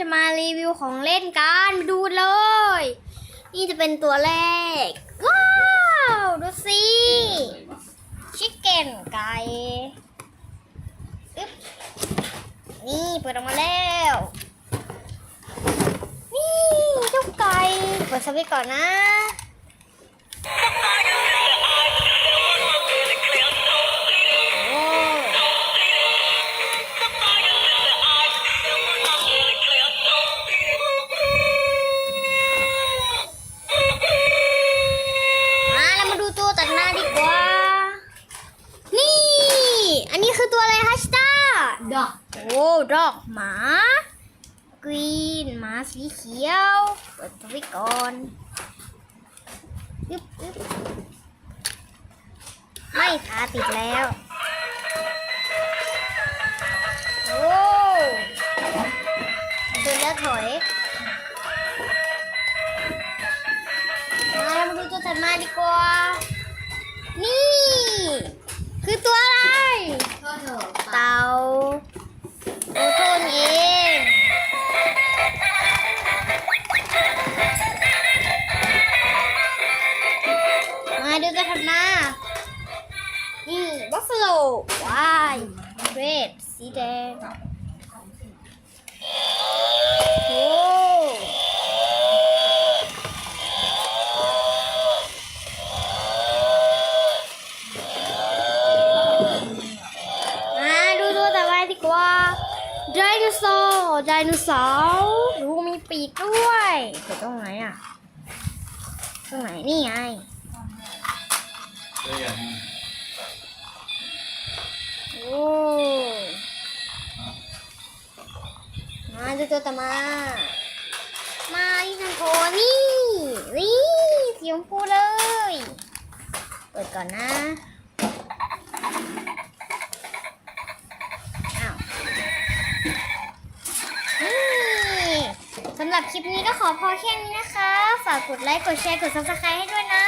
จะมารีวิวของเล่นกันดูเลย นี่จะเป็นตัวแรก ว้าว ดูสิชิคเก้นไก่อึ๊บนี่เปิดออกมาแล้ว นี่เจ้าไก่เปิดสวิตช์ก่อนนะ โอ้ดอกหมากรีนหมาสีเขียวเปิดตัวไว้ก่อนยึบยึบไม่ขาติดแล้วโอ้ดินแล้วถอยมาเรามาดูตัวถัดมาดีกว่า นี่ คือตัวอะไร วายเรดสีแดงโอ้มาดูตัวต่อไปดีกว่าไดโนเสาร์ไดโนเสาร์ดูมีปีกด้วยเกิดตรงไหนอะ ตรงไหนนี่ไง โอ้มาดูตัวต่อมา มาที่ทันโทนี่นี่สีชมพูเลย เปิดก่อนนะ อ้าวนี่สำหรับคลิปนี้ก็ขอพอแค่นี้นะคะ ฝากกดไลค์ กดแชร์ กด subscribe ให้ด้วยนะ